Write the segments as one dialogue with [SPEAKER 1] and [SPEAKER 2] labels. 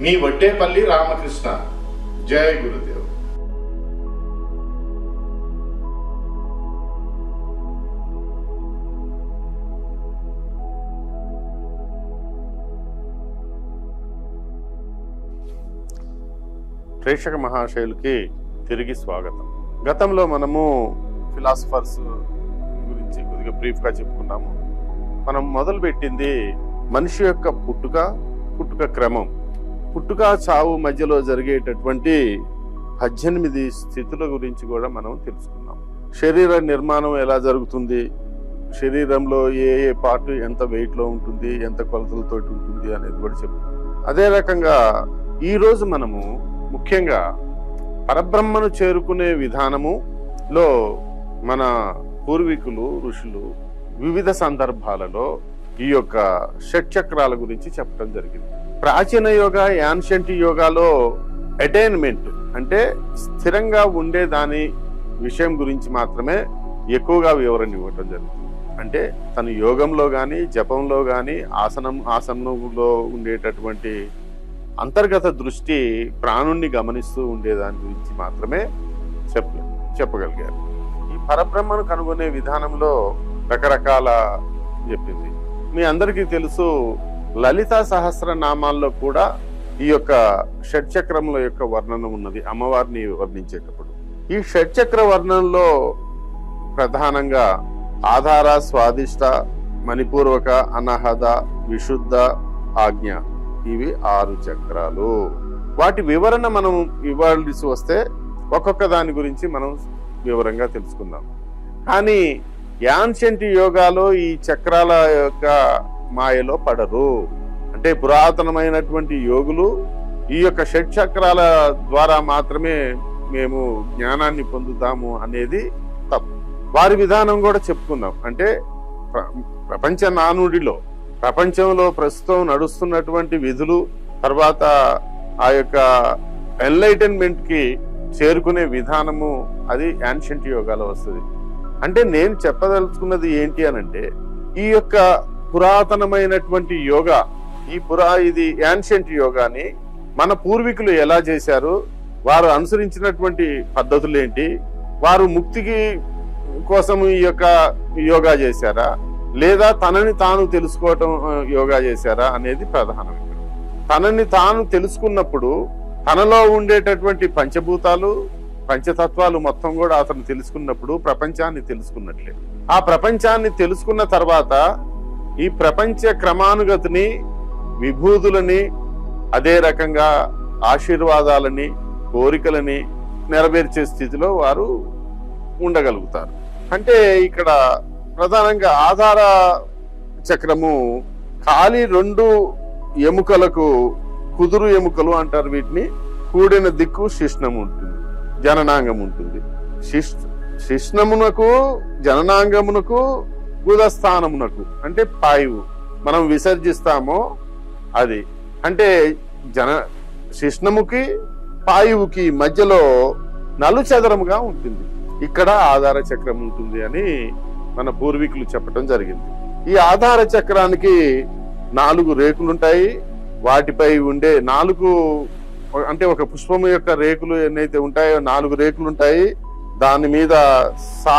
[SPEAKER 1] మీ వడ్డేపల్లి రామకృష్ణ. జయ గురుదేవ్. ప్రేక్షక మహాశయులకి తిరిగి స్వాగతం. గతంలో మనము ఫిలాసఫర్స్ గురించి కొద్దిగా బ్రీఫ్గా చెప్పుకున్నాము. మనం మొదలు పెట్టింది మనిషి యొక్క పుట్టుక పుట్టుక క్రమం. పుట్టుక చావు మధ్యలో జరిగేటటువంటి పద్దెనిమిది స్థితుల గురించి కూడా మనం తెలుసుకున్నాం. శరీర నిర్మాణం ఎలా జరుగుతుంది? శరీరంలో ఏ ఏ పార్ట్ ఎంత వెయిట్లో ఉంటుంది? ఎంత కొలతలతో ఉంటుంది అనేది కూడా చెప్పు. అదే రకంగా ఈరోజు మనము ముఖ్యంగా పరబ్రహ్మను చేరుకునే విధానములో మన పూర్వీకులు ఋషులు వివిధ సందర్భాలలో ఈ యొక్క షట్చక్రాల గురించి చెప్పడం జరిగింది. ప్రాచీన యోగ యాన్షంట్ యోగాలో అటైన్మెంట్ అంటే స్థిరంగా ఉండే దాని విషయం గురించి మాత్రమే ఎక్కువగా వివరణ ఇవ్వటం జరుగుతుంది. అంటే తన యోగంలో కానీ జపంలో కానీ ఆసనం ఆసనంలో ఉండేటటువంటి అంతర్గత దృష్టి ప్రాణుణ్ణి గమనిస్తూ ఉండే దాని గురించి మాత్రమే చెప్ప చెప్పగలిగారు. ఈ పరబ్రహ్మను కనుగొనే విధానంలో రకరకాల చెప్పింది. మీ అందరికీ తెలుసు లలిత సహస్రనామాల్లో కూడా ఈ యొక్క షడ్చక్రముల యొక్క వర్ణనం ఉన్నది. అమ్మవారిని వర్ణించేటప్పుడు. ఈ షడ్చక్ర వర్ణంలో ప్రధానంగా ఆధార స్వాదిష్ట మణిపూర్వక అనహద విశుద్ధ ఆజ్ఞ ఇవి ఆరు చక్రాలు. వాటి వివరణ మనం ఇవ్వాల్సి వస్తే ఒక్కొక్క దాని గురించి మనం వివరంగా తెలుసుకుందాం. కానీ యాన్షంటి యోగాలో ఈ చక్రాల యొక్క మాయలో పడరు. అంటే పురాతనమైనటువంటి యోగులు ఈ యొక్క షట్ చక్రాల ద్వారా మాత్రమే మేము జ్ఞానాన్ని పొందుతాము అనేది తప్పు. వారి విధానం కూడా చెప్పుకుందాం. అంటే ప్ర- ప్రపంచ నానుడిలో ప్రపంచంలో ప్రస్తుతం నడుస్తున్నటువంటి విధులు తర్వాత ఆ యొక్క ఎన్లైటన్మెంట్కి చేరుకునే విధానము అది యాన్షంట్ యోగాలో వస్తుంది. అంటే నేను చెప్పదలుచుకున్నది ఏంటి అనంటే ఈ యొక్క పురాతనమైనటువంటి యోగా. ఈ పురా ఇది యాన్షియంట్ యోగాని మన పూర్వీకులు ఎలా చేశారు వారు అనుసరించినటువంటి పద్ధతులు ఏంటి వారు ముక్తికి కోసం ఈ యొక్క యోగా చేశారా లేదా తనని తాను తెలుసుకోవటం యోగా చేశారా అనేది ప్రధానం. తనని తాను తెలుసుకున్నప్పుడు తనలో ఉండేటటువంటి పంచభూతాలు పంచతత్వాలు మొత్తం కూడా అతను తెలుసుకున్నప్పుడు ప్రపంచాన్ని తెలుసుకున్నట్లే. ఆ ప్రపంచాన్ని తెలుసుకున్న తర్వాత ఈ ప్రపంచ క్రమానుగతిని విభూతులని అదే రకంగా ఆశీర్వాదాలని కోరికలని నెరవేర్చే స్థితిలో వారు ఉండగలుగుతారు. అంటే ఇక్కడ ప్రధానంగా ఆధార చక్రము ఖాళీ రెండు ఎముకలకు కుదురు ఎముకలు అంటారు వీటిని. కూడిన దిక్కు శిష్ణం ఉంటుంది జననాంగం ఉంటుంది. శిష్ శిష్ణమునకు జననాంగమునకు గుదస్థానమునకు అంటే పాయువు. మనం విసర్జిస్తామో అది. అంటే జన శిష్ణముకి పాయువుకి మధ్యలో నలుచదరముగా ఉంటుంది. ఇక్కడ ఆధార చక్రం ఉంటుంది అని మన పూర్వీకులు చెప్పడం జరిగింది. ఈ ఆధార చక్రానికి నాలుగు రేకులుంటాయి. వాటిపై ఉండే నాలుగు అంటే ఒక పుష్పము యొక్క రేకులు ఎన్నైతే ఉంటాయో నాలుగు రేకులు ఉంటాయి దాని మీద సా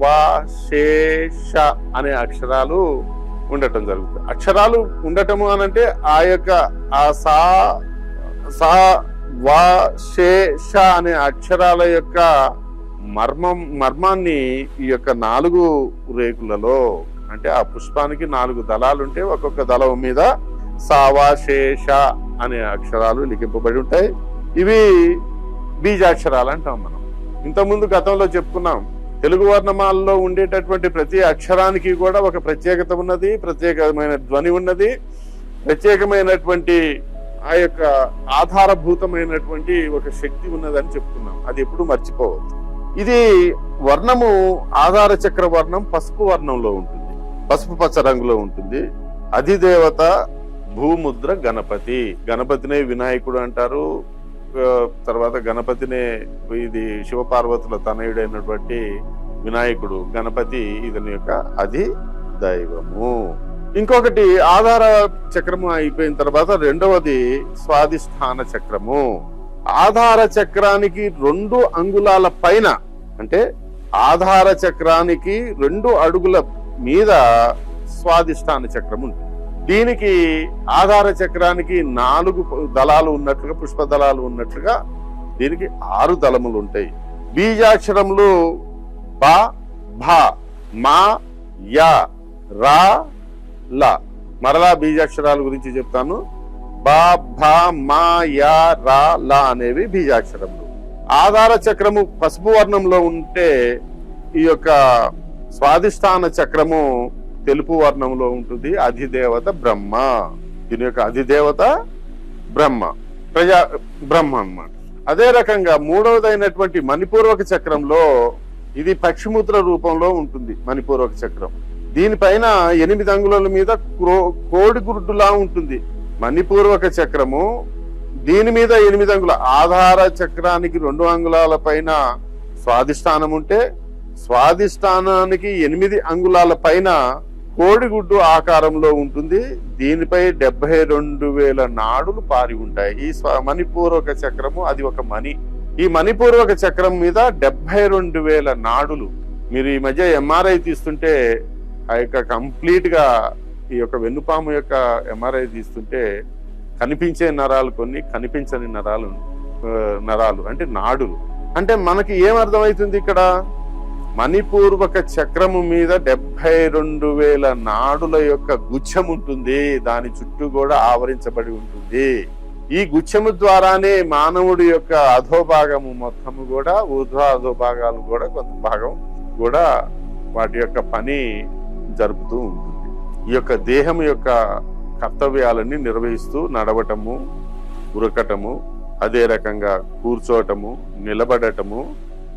[SPEAKER 1] వా శేష అనే అక్షరాలు ఉండటం జరుగుతుంది. అక్షరాలు ఉండటము అనంటే ఆ యొక్క ఆ సా సా వా శేష అనే అక్షరాల యొక్క మర్మం మర్మాన్ని ఈ యొక్క నాలుగు రేకులలో అంటే ఆ పుష్పానికి నాలుగు దళాలు ఉంటే ఒక్కొక్క దళం మీద సావాశేష అనే అక్షరాలు లిఖింపబడి ఉంటాయి. ఇవి బీజాక్షరాలు అంటాం మనం. ఇంతకుముందు గతంలో చెప్పుకున్నాం. తెలుగు వర్ణమాలలో ఉండేటటువంటి ప్రతి అక్షరానికి కూడా ఒక ప్రత్యేకత ఉన్నది ప్రత్యేకమైన ధ్వని ఉన్నది ప్రత్యేకమైనటువంటి ఆ యొక్క ఆధారభూతమైనటువంటి ఒక శక్తి ఉన్నదని చెప్తున్నాం. అది ఎప్పుడు మర్చిపోవద్దు. ఇది వర్ణము ఆధార చక్ర వర్ణం పసుపు వర్ణంలో ఉంటుంది. పసుపు పచ్చ రంగులో ఉంటుంది. అధిదేవత భూముద్ర గణపతి. గణపతినే వినాయకుడు అంటారు. తర్వాత గణపతినే ఇది శివపార్వతుల తనయుడైనటువంటి వినాయకుడు గణపతి ఇతని యొక్క అధి దైవము. ఇంకొకటి ఆధార చక్రము అయిపోయిన తర్వాత రెండవది స్వాధిష్టాన చక్రము. ఆధార చక్రానికి రెండు అంగుళాల పైన అంటే ఆధార చక్రానికి రెండు అడుగుల మీద స్వాధిష్టాన చక్రం ఉంటుంది. దీనికి ఆధార చక్రానికి నాలుగు దళాలు ఉన్నట్లుగా పుష్ప దళాలు ఉన్నట్లుగా దీనికి ఆరు దళములు ఉంటాయి. బీజాక్షరములు బ భ మా యా రా ల. మరలా బీజాక్షరాల గురించి చెప్తాను. బా భ మా యా రా ల అనేవి బీజాక్షరములు. ఆధార చక్రము పసుపు వర్ణంలో ఉంటే ఈ యొక్క స్వాధిష్టాన చక్రము తెలుపు వర్ణంలో ఉంటుంది అధిదేవత బ్రహ్మ. దీని యొక్క అధిదేవత బ్రహ్మ. ప్రజా బ్రహ్మ అన్నమాట. అదే రకంగా మూడవదైనటువంటి మణిపూర్వక చక్రంలో ఇది పక్షిముద్ర రూపంలో ఉంటుంది మణిపూర్వక చక్రం. దీనిపైన ఎనిమిది అంగుళాల మీద క్రో- కోడి గుడ్డులా ఉంటుంది మణిపూర్వక చక్రము. దీని మీద ఎనిమిది అంగుల ఆధార చక్రానికి రెండు అంగుళాల పైన స్వాధిష్టానం ఉంటే స్వాధిష్టానానికి ఎనిమిది అంగుళాల పైన కోడిగుడ్డు ఆకారంలో ఉంటుంది. దీనిపై డెబ్బై రెండు వేల నాడులు పారి ఉంటాయి. ఈ మణిపూర్వక చక్రము అది ఒక మణి. ఈ మణిపూర్వక చక్రం మీద డెబ్బై రెండు వేల నాడులు. మీరు ఈ మధ్య ఎంఆర్ఐ తీస్తుంటే ఆ యొక్క కంప్లీట్గా ఈ యొక్క వెన్నుపాము యొక్క ఎంఆర్ఐ తీస్తుంటే కనిపించే నరాలు కొన్ని కనిపించని నరాలు నరాలు అంటే నాడులు. అంటే మనకి ఏం అర్థమవుతుంది ఇక్కడ? మణిపూర్వక చక్రము మీద డెబ్బై రెండు వేల నాడుల యొక్క గుచ్చం ఉంటుంది. దాని చుట్టూ కూడా ఆవరించబడి ఉంటుంది. ఈ గుచ్ఛము ద్వారానే మానవుడి యొక్క అధోభాగము మొత్తము కూడా ఊర్ధ్వ అధోభాగాలు కూడా కొంత భాగం కూడా వాటి యొక్క పని జరుపుతూ ఉంటుంది. ఈ యొక్క దేహం యొక్క కర్తవ్యాలన్నీ నిర్వహిస్తూ నడవటము ఉరకటము అదే రకంగా కూర్చోటము నిలబడటము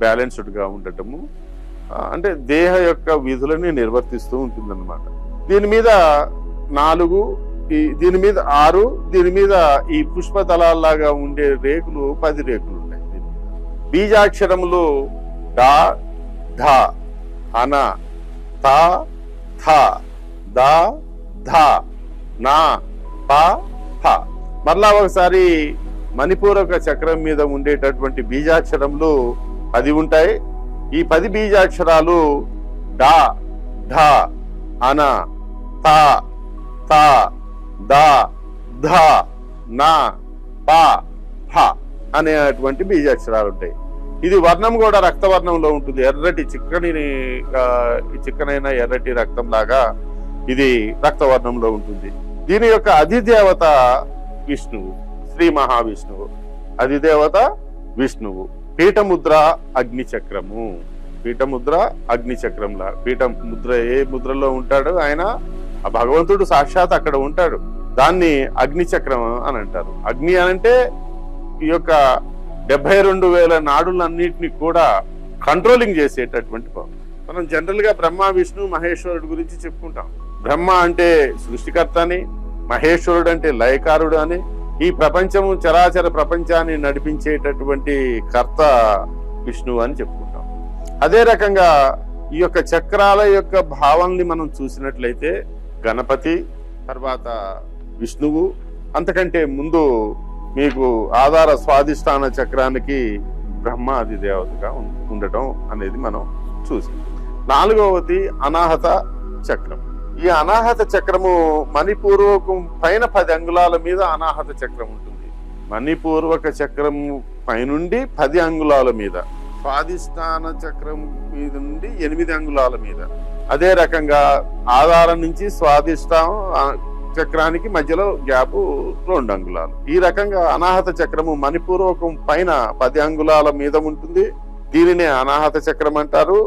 [SPEAKER 1] బ్యాలెన్స్డ్గా ఉండటము అంటే దేహ యొక్క విధులని నిర్వర్తిస్తూ ఉంటుందన్నమాట. దీని మీద నాలుగు ఈ దీని మీద ఆరు దీని మీద ఈ పుష్ప తలాల్లాగా ఉండే రేకులు పది రేకులు ఉన్నాయి దీని మీద. బీజాక్షరములు డా ధ అన త థ ద ధ నా ప ఫ మరలా ఒకసారి మణిపూరక చక్రం మీద ఉండేటటువంటి బీజాక్షరములు పది ఉంటాయి. ఈ పది బీజాక్షరాలు డా ఢ అన త త ద ధ నా ప ఫ అనేటువంటి బీజాక్షరాలు ఉంటాయి ఇది వర్ణం కూడా రక్తవర్ణంలో ఉంటుంది. ఎర్రటి చిక్కని ఈ చిక్కనైన ఎర్రటి రక్తం లాగా ఇది రక్తవర్ణంలో ఉంటుంది. దీని యొక్క అధిదేవత విష్ణువు శ్రీ మహావిష్ణువు. అధిదేవత విష్ణువు. పీఠముద్ర అగ్నిచక్రము. పీఠముద్ర అగ్నిచక్రంలా పీఠ ముద్ర ఏ ముద్రలో ఉంటాడో ఆయన ఆ భగవంతుడు సాక్షాత్ అక్కడ ఉంటాడు. దాన్ని అగ్నిచక్రం అని అంటారు. అగ్ని అనంటే ఈ యొక్క డెబ్బై రెండు వేల నాడులన్నిటిని కూడా కంట్రోలింగ్ చేసేటటువంటి పవర్. మనం జనరల్గా బ్రహ్మ విష్ణు మహేశ్వరుడు గురించి చెప్పుకుంటాం. బ్రహ్మ అంటే సృష్టికర్త అని మహేశ్వరుడు అంటే లయకారుడు అని ఈ ప్రపంచము చరాచర ప్రపంచాన్ని నడిపించేటటువంటి కర్త విష్ణువు అని చెప్పుకుంటాం. అదే రకంగా ఈ యొక్క చక్రాల యొక్క భావాల్ని మనం చూసినట్లయితే గణపతి తర్వాత విష్ణువు అంతకంటే ముందు మీకు ఆధార స్వాధిష్టాన చక్రానికి బ్రహ్మ అది దేవతగా ఉండటం అనేది మనం చూసాం. నాలుగవది అనాహత చక్రం. ఈ అనాహత చక్రము మణిపూర్వకం పైన పది అంగుళాల మీద అనాహత చక్రం ఉంటుంది. మణిపూర్వక చక్రం పైనుండి పది అంగుళాల మీద స్వాధిష్టాన చక్రం మీద నుండి ఎనిమిది అంగుళాల మీద. అదే రకంగా ఆధారం నుంచి స్వాధిష్టానం చక్రానికి మధ్యలో గ్యాప్ రెండు అంగుళాలు. ఈ రకంగా అనాహత చక్రము మణిపూర్వకం పైన పది అంగుళాల మీద ఉంటుంది. దీనినే అనాహత చక్రం అంటారు.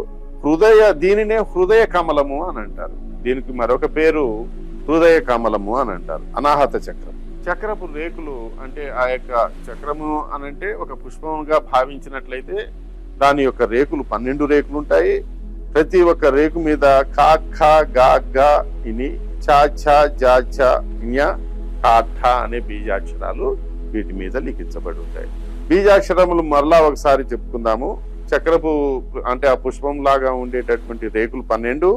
[SPEAKER 1] హృదయ దీనినే హృదయ కమలము అని అంటారు. దీనికి మరొక పేరు హృదయ కమలము అని అంటారు అనాహత చక్రం. చక్రపు రేకులు అంటే ఆ యొక్క చక్రము అనంటే ఒక పుష్పముగా భావించినట్లయితే దాని యొక్క రేకులు పన్నెండు రేకులు ఉంటాయి. ప్రతి ఒక్క రేకు మీద కా ఖా గా గా ఇని చా ఛా జా ఛా ఞ ఠా అనే బీజాక్షరాలు వీటి మీద లిఖించబడి ఉంటాయి. బీజాక్షరములు మరలా ఒకసారి చెప్పుకుందాము. చక్రపు అంటే ఆ పుష్పం లాగా ఉండేటటువంటి రేకులు పన్నెండు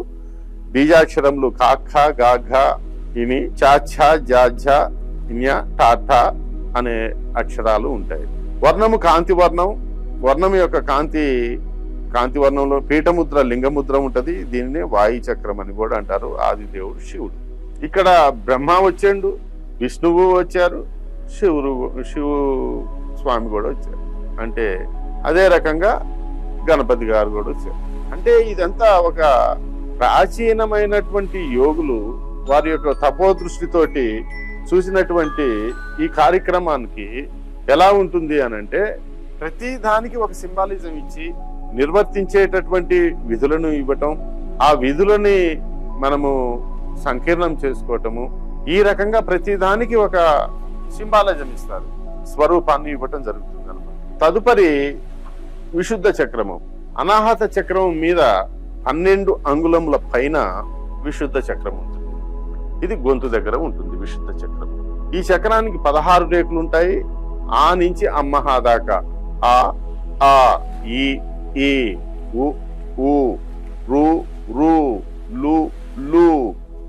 [SPEAKER 1] బీజాక్షరములు కాఖ గాఘ ఇని చాఛ జాఝ ఇన్య టాటా అనే అక్షరాలు ఉంటాయి. వర్ణము కాంతి వర్ణం. వర్ణం యొక్క కాంతి కాంతి వర్ణంలో పీఠముద్ర లింగముద్ర ఉంటుంది. దీనిని వాయు చక్రం అని కూడా అంటారు. ఆదిదేవుడు శివుడు. ఇక్కడ బ్రహ్మ వచ్చాడు విష్ణువు వచ్చారు శివుడు శివు స్వామి కూడా వచ్చారు. అంటే అదే రకంగా గణపతి గారు కూడా వచ్చారు. అంటే ఇదంతా ఒక ప్రాచీనమైనటువంటి యోగులు వారి యొక్క తపో దృష్టితోటి చూసినటువంటి ఈ కార్యక్రమానికి ఎలా ఉంటుంది అని అంటే ప్రతి దానికి ఒక సింబాలిజం ఇచ్చి నిర్వర్తించేటటువంటి విధులను ఇవ్వటం ఆ విధులని మనము సంకీర్ణం చేసుకోవటము ఈ రకంగా ప్రతి దానికి ఒక సింబాలజం ఇస్తారు. స్వరూపాన్ని ఇవ్వటం జరుగుతుంది అనమాట తదుపరి విశుద్ధ చక్రము అనాహత చక్రం మీద పన్నెండు అంగుళముల పైన విశుద్ధ చక్రం ఉంటుంది. ఇది గొంతు దగ్గర ఉంటుంది విశుద్ధ చక్రం. ఈ చక్రానికి పదహారు రేకులు ఉంటాయి. ఆ నుంచి అమ్మహా దాకా ఆ ఆ ఈ ఈ ఉ ఊ రు రు లు లు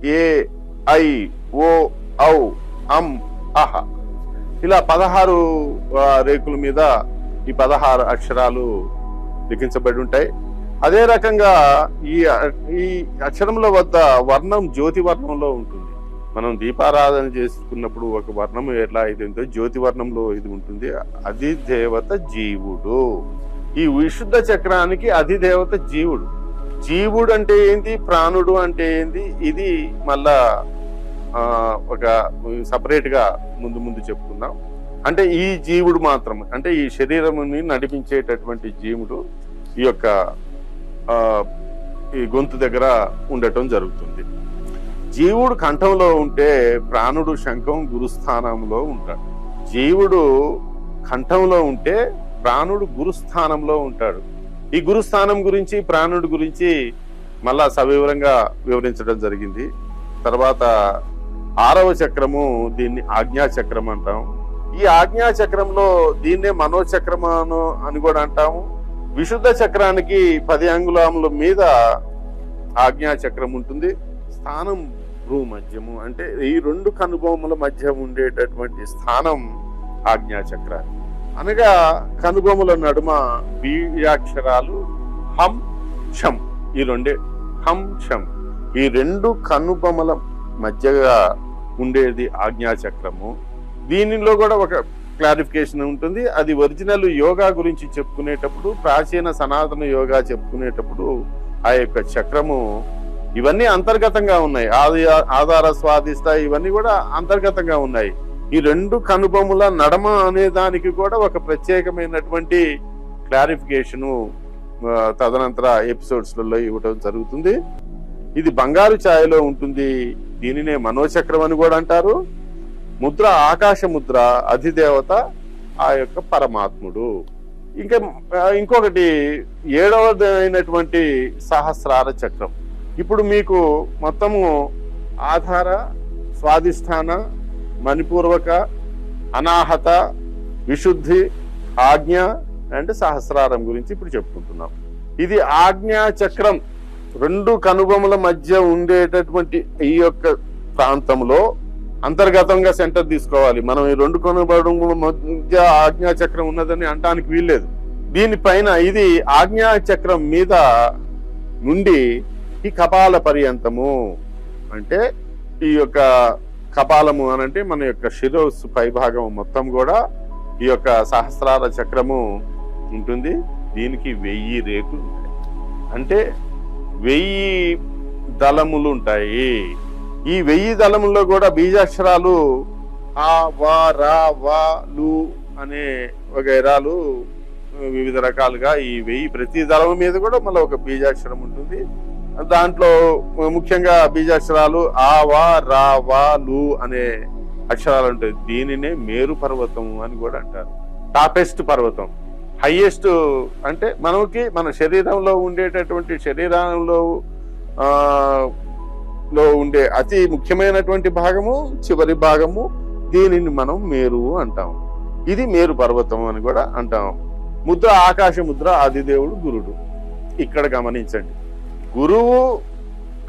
[SPEAKER 1] ఏ ఐ ఓ ఔ అం అహ. ఇలా పదహారు రేకుల మీద ఈ పదహారు అక్షరాలు లిఖించబడి ఉంటాయి. అదే రకంగా ఈ ఈ అక్షరముల వద్ద వర్ణం జ్యోతి వర్ణంలో ఉంటుంది. మనం దీపారాధన చేసుకున్నప్పుడు ఒక వర్ణం ఎట్లా అయితే ఉందో జ్యోతి వర్ణంలో ఇది ఉంటుంది. అది దేవత జీవుడు. ఈ విశుద్ధ చక్రానికి అది దేవత జీవుడు. జీవుడు అంటే ఏంది? ప్రాణుడు అంటే ఏంది? ఇది మళ్ళా ఒక సపరేట్గా ముందు ముందు చెప్పుకుందాం. అంటే ఈ జీవుడు మాత్రం అంటే ఈ శరీరముని నడిపించేటటువంటి జీవుడు ఈ యొక్క ఈ గొంతు దగ్గర ఉండటం జరుగుతుంది. జీవుడు కంఠంలో ఉంటే ప్రాణుడు శంఖం గురుస్థానంలో ఉంటాడు. జీవుడు కంఠంలో ఉంటే ప్రాణుడు గురుస్థానంలో ఉంటాడు. ఈ గురుస్థానం గురించి ప్రాణుడి గురించి మళ్ళా సవివరంగా వివరించడం జరిగింది. తర్వాత ఆరవ చక్రము దీన్ని ఆజ్ఞా చక్రం అంటాం. ఈ ఆజ్ఞా చక్రంలో దీన్నే మనోచక్రమను అని కూడా అంటాము. విశుద్ధ చక్రానికి పది అంగుళముల మీద ఆజ్ఞా చక్రం ఉంటుంది. స్థానం భూ మధ్యము. అంటే ఈ రెండు కనుబొమ్మల మధ్య ఉండేటటువంటి స్థానం ఆజ్ఞా చక్ర అనగా కనుబొమ్మల నడుమ బీజాక్షరాలు హం షం ఈ రెండే హం షం ఈ రెండు కనుబొమ్మల మధ్యగా ఉండేది ఆజ్ఞా చక్రము. దీనిలో కూడా ఒక క్లారిఫికేషన్ ఉంటుంది. అది ఒరిజినల్ యోగా గురించి చెప్పుకునేటప్పుడు ప్రాచీన సనాతన యోగా చెప్పుకునేటప్పుడు ఆ యొక్క చక్రము ఇవన్నీ అంతర్గతంగా ఉన్నాయి. ఆది ఆధార స్వాదిష్ట ఇవన్నీ కూడా అంతర్గతంగా ఉన్నాయి. ఈ రెండు కనుబొమ్మల నడమ అనే దానికి కూడా ఒక ప్రత్యేకమైనటువంటి క్లారిఫికేషను తదనంతర ఎపిసోడ్స్లలో ఇవ్వటం జరుగుతుంది. ఇది బంగారు ఛాయలో ఉంటుంది. దీనినే మనోచక్రం అని కూడా అంటారు. ముద్ర ఆకాశ ముద్ర అధిదేవత ఆ యొక్క పరమాత్ముడు. ఇంకా ఇంకొకటి ఏడవదైనటువంటి సహస్రార చక్రం. ఇప్పుడు మీకు మొత్తము ఆధార స్వాధిష్టాన మణిపూర్వక అనాహత విశుద్ధి ఆజ్ఞ అండ్ సహస్రారం గురించి ఇప్పుడు చెప్పుకుంటున్నాం. ఇది ఆజ్ఞా చక్రం. రెండు కనుబొమల మధ్య ఉండేటటువంటి ఈ యొక్క ప్రాంతంలో అంతర్గతంగా సెంటర్ తీసుకోవాలి. మనం ఈ రెండు కొనబడడం మధ్య ఆజ్ఞా చక్రం ఉన్నదని అనడానికి వీల్లేదు. దీనిపైన ఇది ఆజ్ఞా చక్రం మీద నుండి ఈ కపాల పర్యంతము అంటే ఈ యొక్క కపాలము అనంటే మన యొక్క శిరోస్సు పైభాగం మొత్తం కూడా ఈ యొక్క సహస్రాల చక్రము ఉంటుంది. దీనికి వెయ్యి రేకులు ఉంటాయి. అంటే వెయ్యి దళములు ఉంటాయి. ఈ వెయ్యి దళముల్లో కూడా బీజాక్షరాలు ఆ వా రా వా లు అనే వగైరాలు వివిధ రకాలుగా ఈ వెయ్యి ప్రతి దళం మీద కూడా మళ్ళీ ఒక బీజాక్షరం ఉంటుంది. దాంట్లో ముఖ్యంగా బీజాక్షరాలు ఆ వా రా వా లు అనే అక్షరాలు ఉంటాయి. దీనినే మేరు పర్వతం అని కూడా అంటారు. టాపెస్ట్ పర్వతం. హైయెస్ట్ అంటే మనకి మన శరీరంలో ఉండేటటువంటి శరీరంలో లో ఉండే అతి ముఖ్యమైనటువంటి భాగము చివరి భాగము దీనిని మనం మేరు అంటాం. ఇది మేరు పర్వతం అని కూడా అంటాం. ముద్ర ఆకాశ ముద్ర అధిదేవుడు గురుడు. ఇక్కడ గమనించండి. గురువు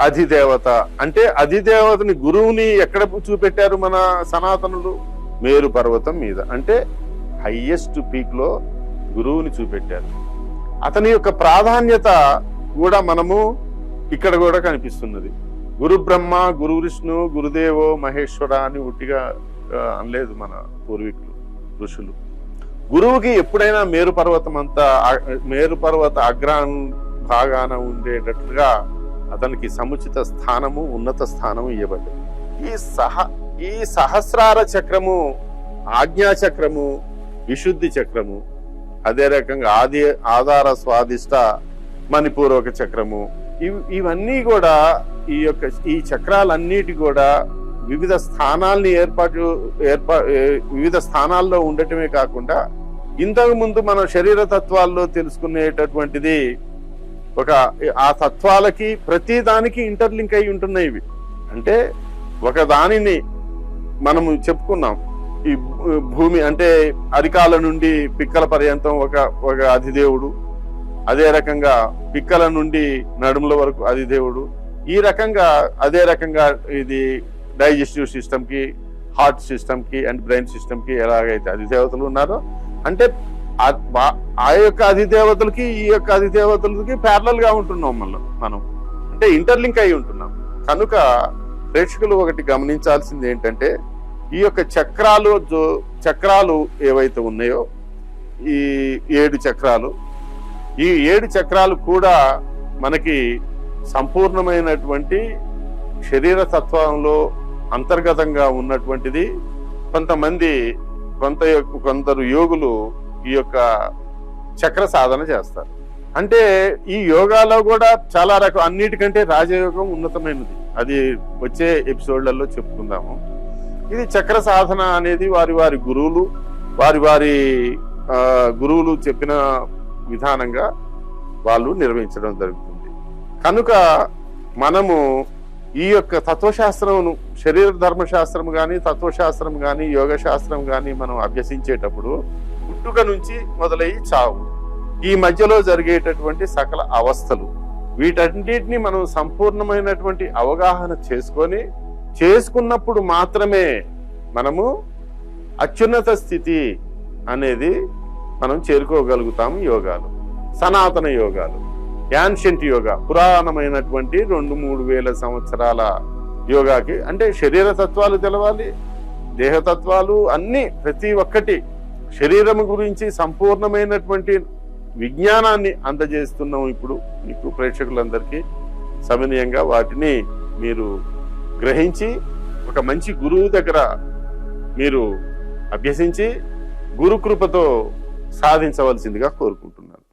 [SPEAKER 1] అధిదేవత. అంటే అధిదేవతని గురువుని ఎక్కడ చూపెట్టారు మన సనాతనులు? మేరు పర్వతం మీద. అంటే హయ్యెస్ట్ పీక్లో గురువుని చూపెట్టారు. అతని యొక్క ప్రాధాన్యత కూడా మనము ఇక్కడ కూడా కనిపిస్తున్నది. గురు బ్రహ్మ గురు విష్ణు గురుదేవో మహేశ్వర అని ఉట్టిగా అనలేదు మన పూర్వీకులు ఋషులు. గురువుకి ఎప్పుడైనా మేరు పర్వతం అంతా మేరు పర్వత అగ్రాన్ భాగాన ఉండేటట్లుగా అతనికి సముచిత స్థానము ఉన్నత స్థానము ఇవ్వబడ్డది ఈ సహ ఈ సహస్రార చక్రము ఆజ్ఞా చక్రము విశుద్ధి చక్రము అదే రకంగా ఆది ఆధార స్వాదిష్ట మణిపూర్వక చక్రము ఇవన్నీ కూడా ఈ యొక్క ఈ చక్రాలన్నిటి కూడా వివిధ స్థానాల్ని ఏర్పాటు ఏర్పా వివిధ స్థానాల్లో ఉండటమే కాకుండా ఇంతకు ముందు మన శరీర తత్వాల్లో తెలుసుకునేటటువంటిది ఒక ఆ తత్వాలకి ప్రతి దానికి ఇంటర్లింక్ అయి ఉంటున్నాయి ఇవి. అంటే ఒక దానిని మనము చెప్పుకున్నాం. ఈ భూమి అంటే అరికాల నుండి పిక్కల పర్యంతం ఒక ఒక అధిదేవుడు అదే రకంగా పిక్కల నుండి నడుముల వరకు అధిదేవుడు ఈ రకంగా అదే రకంగా ఇది డైజెస్టివ్ సిస్టమ్కి హార్ట్ సిస్టమ్కి అండ్ బ్రెయిన్ సిస్టమ్కి ఎలాగైతే అధిదేవతలు ఉన్నారో అంటే ఆ- యొక్క అధిదేవతలకి ఈ యొక్క అధిదేవతలకి ప్యారలల్గా ఉంటున్నాం మనం మనం. అంటే ఇంటర్లింక్ అయి ఉంటున్నాం. కనుక ప్రేక్షకులు ఒకటి గమనించాల్సింది ఏంటంటే ఈ యొక్క చక్రాలు చక్రాలు ఏవైతే ఉన్నాయో ఈ ఏడు చక్రాలు ఈ ఏడు చక్రాలు కూడా మనకి సంపూర్ణమైనటువంటి శరీర తత్వంలో అంతర్గతంగా ఉన్నటువంటిది. కొంతమంది కొంత యొక్క- కొందరు యోగులు ఈ యొక్క చక్ర సాధన చేస్తారు. అంటే ఈ యోగాలో కూడా చాలా రకం అన్నిటికంటే రాజయోగం ఉన్నతమైనది. అది వచ్చే ఎపిసోడ్లలో చెప్పుకుందాము. ఇది చక్ర సాధన అనేది వారి వారి గురువులు వారి వారి గురువులు చెప్పిన విధానంగా వాళ్ళు నిర్వహించడం జరుగుతుంది. కనుక మనము ఈ యొక్క తత్వశాస్త్రమును శరీర ధర్మశాస్త్రం కానీ తత్వశాస్త్రం కానీ యోగ శాస్త్రం కానీ మనం అభ్యసించేటప్పుడు పుట్టుక నుంచి మొదలయ్యి చావు. ఈ మధ్యలో జరిగేటటువంటి సకల అవస్థలు. వీటన్నిటిని మనం సంపూర్ణమైనటువంటి అవగాహన చేసుకొని చేసుకున్నప్పుడు మాత్రమే మనము అత్యున్నత స్థితి అనేది మనం చేరుకోగలుగుతాము యోగాలు. సనాతన యోగాలు. యాన్షియంట్ యోగా పురాణమైనటువంటి రెండు మూడు వేల సంవత్సరాల యోగాకి అంటే శరీర తత్వాలు తెలవాలి దేహతత్వాలు అన్ని ప్రతి ఒక్కటి శరీరం గురించి సంపూర్ణమైనటువంటి విజ్ఞానాన్ని అందజేస్తున్నాం ఇప్పుడు. మీకు ప్రేక్షకులందరికీ సమనీయంగా వాటిని మీరు గ్రహించి ఒక మంచి గురువు దగ్గర మీరు అభ్యసించి గురుకృపతో సాధించవలసిందిగా కోరుకుంటున్నాను.